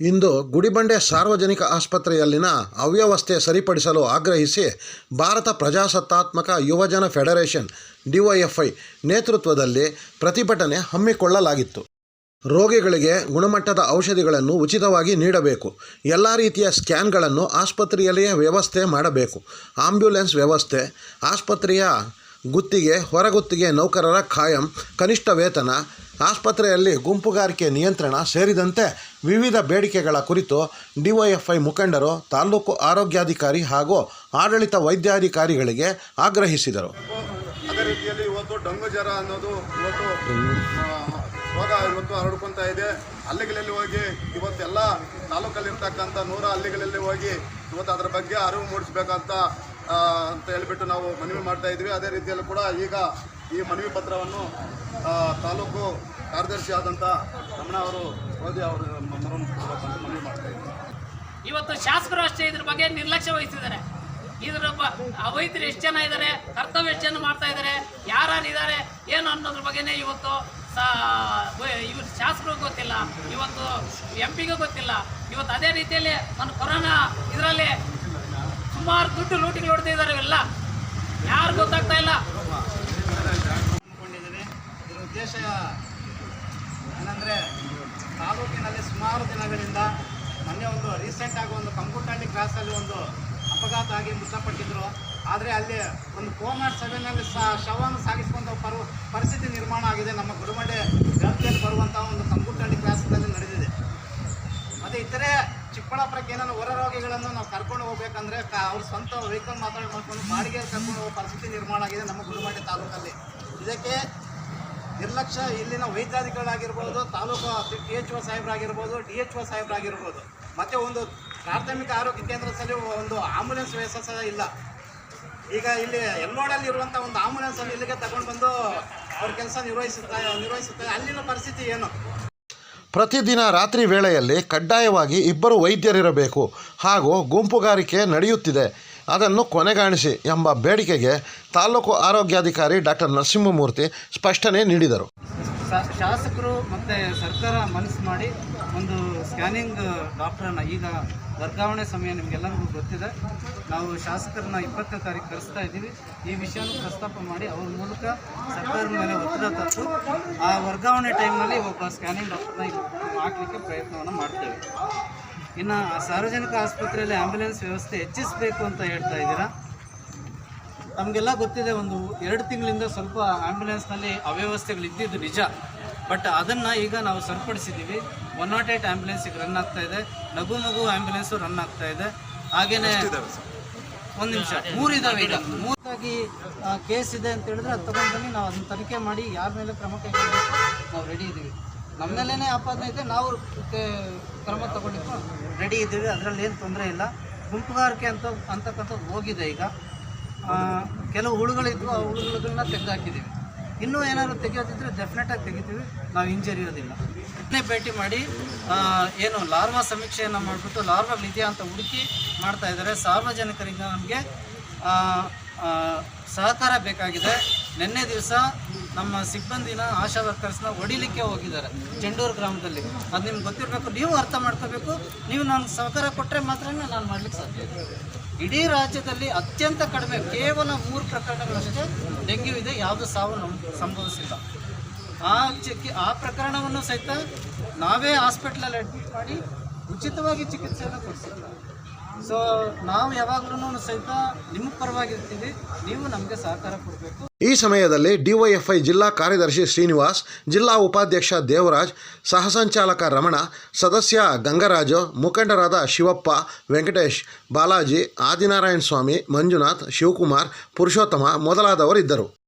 ಇಂದು ಗುಡಿಬಂಡೆ ಸಾರ್ವಜನಿಕ ಆಸ್ಪತ್ರೆಯಲ್ಲಿನ ಅವ್ಯವಸ್ಥೆ ಸರಿಪಡಿಸಲು ಆಗ್ರಹಿಸಿ ಭಾರತ ಪ್ರಜಾಸತ್ತಾತ್ಮಕ ಯುವಜನ ಫೆಡರೇಷನ್ ಡಿವೈಎಫ್ಐ ನೇತೃತ್ವದಲ್ಲಿ ಪ್ರತಿಭಟನೆ ಹಮ್ಮಿಕೊಳ್ಳಲಾಗಿತ್ತು. ರೋಗಿಗಳಿಗೆ ಗುಣಮಟ್ಟದ ಔಷಧಿಗಳನ್ನು ಉಚಿತವಾಗಿ ನೀಡಬೇಕು. ಎಲ್ಲ ರೀತಿಯ ಸ್ಕ್ಯಾನ್ಗಳನ್ನು ಆಸ್ಪತ್ರೆಯಲ್ಲಿಯೇ ವ್ಯವಸ್ಥೆ ಮಾಡಬೇಕು. ಆಂಬ್ಯುಲೆನ್ಸ್ ವ್ಯವಸ್ಥೆ, ಆಸ್ಪತ್ರೆಯ ಗುತ್ತಿಗೆ, ಹೊರಗುತ್ತಿಗೆ ನೌಕರರ ಖಾಯಂ, ಕನಿಷ್ಠ ವೇತನ ಆಸ್ಪತ್ರೆಯಲ್ಲಿ ಗುಂಪುಗಾರಿಕೆ ನಿಯಂತ್ರಣ ಸೇರಿದಂತೆ ವಿವಿಧ ಬೇಡಿಕೆಗಳ ಕುರಿತು ಡಿವೈಎಫ್ಐ ಮುಖಂಡರು, ತಾಲೂಕು ಆರೋಗ್ಯಾಧಿಕಾರಿ ಹಾಗೂ ಆಡಳಿತ ವೈದ್ಯಾಧಿಕಾರಿಗಳಿಗೆ ಆಗ್ರಹಿಸಿದರು. ಅದೇ ರೀತಿಯಲ್ಲಿ ಇವತ್ತು ಡಂಗು ಜ್ವರ ಅನ್ನೋದು ಇವತ್ತು ರೋಗ ಇವತ್ತು ಹರಡ್ಕೊತ ಇದೆ. ಹಳ್ಳಿಗಳಲ್ಲಿ ಹೋಗಿ ಇವತ್ತೆಲ್ಲ ತಾಲೂಕಲ್ಲಿರ್ತಕ್ಕಂಥ ನೂರ ಹಳ್ಳಿಗಳಲ್ಲಿ ಹೋಗಿ ಇವತ್ತು ಅದರ ಬಗ್ಗೆ ಅರಿವು ಮೂಡಿಸ್ಬೇಕಂತ ಅಂತ ಹೇಳ್ಬಿಟ್ಟು ನಾವು ಮನವಿ ಮಾಡ್ತಾ ಇದ್ವಿ. ಅದೇ ರೀತಿಯಲ್ಲಿ ಕೂಡ ಈಗ ಈ ಮನವಿ ಪತ್ರವನ್ನು ತಾಲೂಕು ಕಾರ್ಯದರ್ಶಿ ಆದಂಥ ರಮಣ ಅವರು ಓದಿ ಅವರು ಮನವಿ ಮಾಡ್ತಾ ಇವತ್ತು ಶಾಸಕರು ಅಷ್ಟೇ ಇದ್ರ ಬಗ್ಗೆ ನಿರ್ಲಕ್ಷ್ಯ ವಹಿಸಿದ್ದಾರೆ. ಇದ್ರ ಆ ಎಷ್ಟು ಜನ ಇದ್ದಾರೆ ಕರ್ತವ್ಯ ಎಷ್ಟು ಜನ ಮಾಡ್ತಾ ಇದ್ದಾರೆ ಯಾರಿದ್ದಾರೆ ಏನು ಅನ್ನೋದ್ರ ಬಗ್ಗೆನೇ ಇವತ್ತು ಸಾ ಇವ್ರು ಶಾಸಕರು ಗೊತ್ತಿಲ್ಲ, ಇವತ್ತು ಎಂ ಪಿಗೂ ಗೊತ್ತಿಲ್ಲ. ಇವತ್ತು ಅದೇ ರೀತಿಯಲ್ಲಿ ನಾನು ಕೊರೋನಾ ಇದರಲ್ಲಿ ಸುಮಾರು ದುಡ್ಡು ಲೂಟಿಗೆ ಹೊಡೆದಿದ್ದಾರೆ ಇವೆಲ್ಲ. ಯಾರು ಗೊತ್ತಾಗ್ತಾ ಇಲ್ಲ. ಉದ್ದೇಶ ಏನಂದರೆ ತಾಲೂಕಿನಲ್ಲಿ ಸುಮಾರು ದಿನಗಳಿಂದ ಮೊನ್ನೆ ಒಂದು ರೀಸೆಂಟಾಗಿ ಒಂದು ಕಂಪುಟಳ್ಳಿ ಕ್ರಾಸಲ್ಲಿ ಒಂದು ಅಪಘಾತ ಆಗಿ ಮೃತಪಟ್ಟಿದ್ದರು ಆದರೆ ಅಲ್ಲಿ ಒಂದು ಕೋಮಾಟ್ ಸೆವೆನಲ್ಲಿ ಸಹ ಶವವನ್ನು ಸಾಗಿಸುವಂಥ ಪರು, ಪರಿಸ್ಥಿತಿ ನಿರ್ಮಾಣ ಆಗಿದೆ. ನಮ್ಮ ಗುರುಮಡೆ ವ್ಯಾಪ್ತಿಯಲ್ಲಿ ಬರುವಂಥ ಒಂದು ಕಂಪುಟಳ್ಳಿ ಕ್ರಾಸದಲ್ಲಿ ನಡೆದಿದೆ. ಮತ್ತು ಇತರೆ ಚಿಕ್ಕಬಳ್ಳಾಪುರಕ್ಕೆ ಏನಾದ್ರು ಹೊರ ರೋಗಿಗಳನ್ನು ನಾವು ಕರ್ಕೊಂಡು ಹೋಗ್ಬೇಕಂದ್ರೆ ಅವ್ರ ಸ್ವಂತ ವೆಹಿಕಲ್ ಮಾತಾಡಿ ಮಾಡ್ಕೊಂಡು ಬಾಡಿಗೆ ಕರ್ಕೊಂಡು ಹೋಗೋ ಪರಿಸ್ಥಿತಿ ನಿರ್ಮಾಣ ಆಗಿದೆ ನಮ್ಮ ಗುರುಮಂಡೆ ತಾಲೂಕಲ್ಲಿ. ಇದಕ್ಕೆ ನಿರ್ಲಕ್ಷ್ಯ ಇಲ್ಲಿನ ವೈದ್ಯಾಧಿಕಾರಿಗಳಾಗಿರ್ಬೋದು, ತಾಲೂಕು ಟಿ ಎಚ್ ಒ ಸಾಹೇಬರಾಗಿರ್ಬೋದು, ಡಿ ಎಚ್ ಒ ಸಾಹೇಬರಾಗಿರ್ಬೋದು. ಮತ್ತು ಒಂದು ಪ್ರಾಥಮಿಕ ಆರೋಗ್ಯ ಕೇಂದ್ರದಲ್ಲಿ ಒಂದು ಆಂಬುಲೆನ್ಸ್ ವ್ಯವಸ್ಥೆ ಸಹ ಇಲ್ಲ. ಈಗ ಇಲ್ಲಿ ಎಲ್ಲೋಡಲ್ಲಿ ಇರುವಂಥ ಒಂದು ಆಂಬುಲೆನ್ಸನ್ನು ಇಲ್ಲಿಗೆ ತಗೊಂಡು ಬಂದು ಅವ್ರ ಕೆಲಸ ನಿರ್ವಹಿಸುತ್ತಾ ನಿರ್ವಹಿಸುತ್ತಾರೆ ಅಲ್ಲಿನ ಪರಿಸ್ಥಿತಿ ಏನು? ಪ್ರತಿದಿನ ರಾತ್ರಿ ವೇಳೆಯಲ್ಲಿ ಕಡ್ಡಾಯವಾಗಿ ಇಬ್ಬರು ವೈದ್ಯರಿರಬೇಕು. ಹಾಗೂ ಗುಂಪುಗಾರಿಕೆ ನಡೆಯುತ್ತಿದೆ. ಅದನ್ನು ಕೊನೆಗಾಣಿಸಿ ಎಂಬ ಬೇಡಿಕೆಗೆ ತಾಲೂಕು ಆರೋಗ್ಯಾಧಿಕಾರಿ ಡಾಕ್ಟರ್ ನರಸಿಂಹಮೂರ್ತಿ ಸ್ಪಷ್ಟನೆ ನೀಡಿದರು. ಶಾಸಕರು ಮತ್ತು ಸರ್ಕಾರ ಮನಸ್ಸು ಮಾಡಿ ಒಂದು ಸ್ಕ್ಯಾನಿಂಗ್ ಡಾಕ್ಟ್ರನ್ನ ಈಗ ವರ್ಗಾವಣೆ ಸಮಯ ನಿಮಗೆಲ್ಲರಿಗೂ ಗೊತ್ತಿದೆ. ನಾವು ಶಾಸಕರನ್ನ ಇಪ್ಪತ್ತನೇ ತಾರೀಕು ಕರೆಸ್ತಾ ಇದ್ದೀವಿ. ಈ ವಿಷಯನೂ ಪ್ರಸ್ತಾಪ ಮಾಡಿ ಅವ್ರ ಮೂಲಕ ಸರ್ಕಾರದ ಮೇಲೆ ಒತ್ತಡ ತಂದು ಆ ವರ್ಗಾವಣೆ ಟೈಮ್ನಲ್ಲಿ ಒಬ್ಬ ಸ್ಕ್ಯಾನಿಂಗ್ ಡಾಕ್ಟರ್ನ ಹಾಕಲಿಕ್ಕೆ ಪ್ರಯತ್ನವನ್ನು ಮಾಡ್ತೇವೆ. ಇನ್ನು ಸಾರ್ವಜನಿಕ ಆಸ್ಪತ್ರೆಯಲ್ಲಿ ಆ್ಯಂಬುಲೆನ್ಸ್ ವ್ಯವಸ್ಥೆ ಹೆಚ್ಚಿಸಬೇಕು ಅಂತ ಹೇಳ್ತಾ ಇದ್ದೀರಾ? ನಮಗೆಲ್ಲ ಗೊತ್ತಿದೆ ಒಂದು ಎರಡು ತಿಂಗಳಿಂದ ಸ್ವಲ್ಪ ಆ್ಯಂಬುಲೆನ್ಸ್ನಲ್ಲಿ ಅವ್ಯವಸ್ಥೆಗಳು ಇದ್ದಿದ್ದು ನಿಜ. ಬಟ್ ಅದನ್ನು ಈಗ ನಾವು ಸರಿಪಡಿಸಿದ್ದೀವಿ. ಒನ್ ನಾಟ್ ಏಟ್ ಆ್ಯಂಬುಲೆನ್ಸಿಗೆ ಈಗ ರನ್ ಆಗ್ತಾ ಇದೆ. ನಗು ನಗು ಆ್ಯಂಬುಲೆನ್ಸು ರನ್ ಆಗ್ತಾ ಇದೆ. ಹಾಗೇನೆ ಒಂದು ನಿಮಿಷ. ಮೂರಿದ್ದಾವೆ ಈಗ. ಮೂರಾಗಿ ಕೇಸ್ ಇದೆ ಅಂತ ಹೇಳಿದ್ರೆ ಅದು ತಗೊಂಡು ಬನ್ನಿ. ನಾವು ಅದನ್ನು ತನಿಖೆ ಮಾಡಿ ಯಾರ ಮೇಲೆ ಕ್ರಮ ಕೈಗೊಳ್ಳಬೇಕು ನಾವು ರೆಡಿ ಇದ್ದೀವಿ ನಮ್ಮ ಮೇಲೇ ಆಪಾದನೆ ಇದೆ. ನಾವು ಕ್ರಮ ತಗೊಂಡಿದ್ದು ರೆಡಿ ಇದ್ದೀವಿ ಅದರಲ್ಲಿ ಏನು ತೊಂದರೆ ಇಲ್ಲ. ಗುಂಪುಗಾರಿಕೆ ಅಂತ ಅಂತಕ್ಕಂಥದ್ದು ಹೋಗಿದೆ ಈಗ. ಕೆಲವು ಹುಳುಗಳಿದ್ವು ಆ ಹುಳುಗಳನ್ನ ತೆಗೆದುಹಾಕಿದ್ದೀವಿ ಇನ್ನೂ ಏನಾದ್ರು ತೆಗೆಯೋದಿದ್ರೆ ಡೆಫಿನೆಟಾಗಿ ತೆಗಿತೀವಿ. ನಾವು ಹಿಂಜರಿಯೋದಿಲ್ಲ ಇದನ್ನೇ ಭೇಟಿ ಮಾಡಿ ಏನು ಲಾರ್ವಾ ಸಮೀಕ್ಷೆಯನ್ನು ಮಾಡಿಬಿಟ್ಟು ಲಾರ್ವಾಗಳಿದೆಯಾ ಅಂತ ಹುಡುಕಿ ಮಾಡ್ತಾ ಇದ್ದಾರೆ. ಸಾರ್ವಜನಿಕರಿಂದ ನಮಗೆ ಸಹಕಾರ ಬೇಕಾಗಿದೆ. ನಿನ್ನೆ ದಿವಸ ನಮ್ಮ ಸಿಬ್ಬಂದಿನ ಆಶಾ ವರ್ಕರ್ಸ್ನ ಹೊಡಿಲಿಕ್ಕೆ ಹೋಗಿದ್ದಾರೆ ಚೆಂಡೂರು ಗ್ರಾಮದಲ್ಲಿ. ಅದು ನಿಮ್ಗೆ ಗೊತ್ತಿರಬೇಕು, ನೀವು ಅರ್ಥ ಮಾಡ್ಕೋಬೇಕು. ನೀವು ನನಗೆ ಸಹಕಾರ ಕೊಟ್ಟರೆ ಮಾತ್ರ ನಾನು ಮಾಡ್ಲಿಕ್ಕೆ ಸಾಧ್ಯ. ಇಡೀ ರಾಜ್ಯದಲ್ಲಿ ಅತ್ಯಂತ ಕಡಿಮೆ, ಕೇವಲ ಮೂರು ಪ್ರಕರಣಗಳಷ್ಟೇ ಡೆಂಗ್ಯೂ ಇದೆ, ಯಾವುದು ಸಾವು ನಮ್ಮ ಸಂಭವಿಸಿಲ್ಲ. ಆ ಚಿಕ್ಕಿ ಆ ಪ್ರಕರಣವನ್ನು ಸಹಿತ ನಾವೇ ಹಾಸ್ಪಿಟ್ಲಲ್ಲಿ ಅಡ್ಮಿಟ್ ಮಾಡಿ ಉಚಿತವಾಗಿ ಚಿಕಿತ್ಸೆಯನ್ನು ಕೊಡಿಸಿಲ್ಲ ಸೊ ನಾವು ಯಾವಾಗಲೂ ಸಹಿತ ನಿಮ್ಮ ಪರವಾಗಿರ್ತೀವಿ. ನೀವು ನಮಗೆ ಸಹಕಾರ ಕೊಡಬೇಕು. ಈ ಸಮಯದಲ್ಲಿ ಡಿವೈಎಫ್ಐ ಜಿಲ್ಲಾ ಕಾರ್ಯದರ್ಶಿ ಶ್ರೀನಿವಾಸ್, ಜಿಲ್ಲಾ ಉಪಾಧ್ಯಕ್ಷ ದೇವರಾಜ್, ಸಹಸಂಚಾಲಕ ರಮಣ, ಸದಸ್ಯ ಗಂಗರಾಜು, ಮುಖಂಡರಾದ ಶಿವಪ್ಪ, ವೆಂಕಟೇಶ್, ಬಾಲಾಜಿ ಆದಿನಾರಾಯಣ ಸ್ವಾಮಿ ಮಂಜುನಾಥ್, ಶಿವಕುಮಾರ್, ಪುರುಷೋತ್ತಮ ಮೊದಲಾದವರಿದ್ದರು.